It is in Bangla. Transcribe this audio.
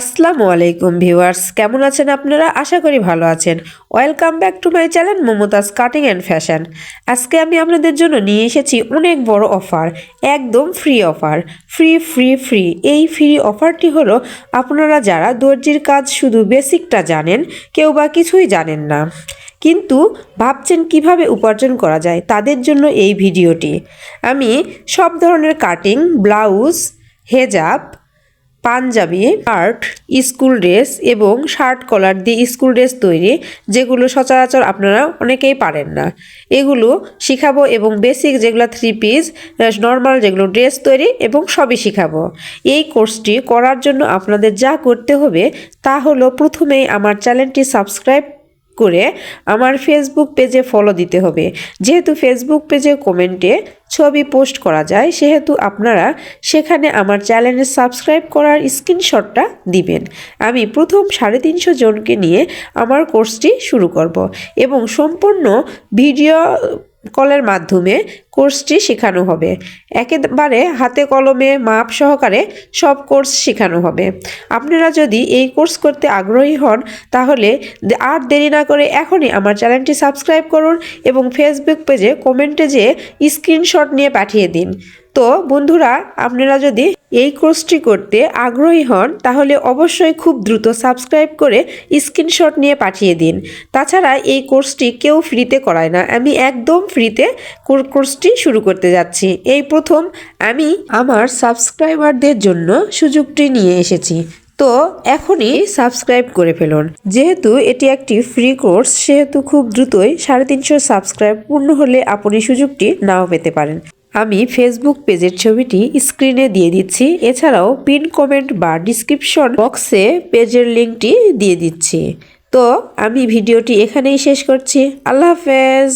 আসসালামু আলাইকুম ভিউয়ার্স, কেমন আছেন আপনারা? আশা করি ভালো আছেন। Welcome back to my channel Momtaz cutting and fashion. আজকে আমি আপনাদের জন্য নিয়ে এসেছি অনেক বড় অফার, একদম free offer. Free free free এই ফ্রি অফারটি হলো, আপনারা যারা দর্জির কাজ শুধু বেসিকটা জানেন, কেউ বা কিছুই জানেন না। কিন্তু ভাবছেন কীভাবে উপার্জন করা যায়, তাদের জন্য এই ভিডিওটি। আমি সব ধরনের কাটিং ব্লাউজ হেজাব পাঞ্জাবি, শার্ট, স্কুল ড্রেস এবং শার্ট কলার দিয়ে স্কুল ড্রেস তৈরি, যেগুলো সচরাচর আপনারা অনেকেই পারেন না। এগুলো শিখাবো এবং বেসিক যেগুলো থ্রি পিস নর্মাল যেগুলো ড্রেস তৈরি এবং সবই শিখাবো। এই কোর্সটি করার জন্য আপনাদের যা করতে হবে তা হলো প্রথমেই আমার চ্যানেলটি সাবস্ক্রাইব করে আমার ফেসবুক পেজে ফলো দিতে হবে। যেহেতু ফেসবুক পেজে কমেন্টে ছবি পোস্ট করা যায়, সেহেতু আপনারা সেখানে আমার চ্যানেলে সাবস্ক্রাইব করার স্ক্রিনশটটা দিবেন। আমি প্রথম সাড়ে তিনশো জনকে নিয়ে আমার কোর্সটি শুরু করব এবং সম্পূর্ণ ভিডিও কলের মাধ্যমে কোর্সটি শেখানো হবে। একেবারে হাতে কলমে মাপ সহকারে সব কোর্স শেখানো হবে। আপনারা যদি এই কোর্স করতে আগ্রহী হন, তাহলে আর দেরি না করে এখনই আমার চ্যানেলটি সাবস্ক্রাইব করুন এবং ফেসবুক পেজে কমেন্টে যেয়ে স্ক্রিনশট নিয়ে পাঠিয়ে দিন। তো বন্ধুরা, আপনারা যদি এই কোর্সটি করতে আগ্রহী হন, তাহলে অবশ্যই খুব দ্রুত সাবস্ক্রাইব করে স্ক্রিনশট নিয়ে পাঠিয়ে দিন। তাছাড়া এই কোর্সটি কেউ ফ্রিতে করায় না। আমি একদম ফ্রিতে কোর- কোর্সটি শুরু করতে যাচ্ছি। এই প্রথম আমি আমার সাবস্ক্রাইবারদের জন্য সুযোগটি নিয়ে এসেছি। তো এখনই সাবস্ক্রাইব করে ফেলুন। যেহেতু এটি একটি ফ্রি কোর্স, সেহেতু খুব দ্রুতই সাড়ে তিনশো সাবস্ক্রাইব পূর্ণ হলে আপনি সুযোগটি নাও পেতে পারেন। আমি ফেসবুক পেজের ছবিটি স্ক্রিনে দিয়ে দিচ্ছি। এছাড়াও পিন কমেন্ট বা ডিসক্রিপশন বক্সে পেজের লিঙ্কটি দিয়ে দিচ্ছি। তো আমি ভিডিওটি এখানেই শেষ করছি। আল্লাহ হাফেজ।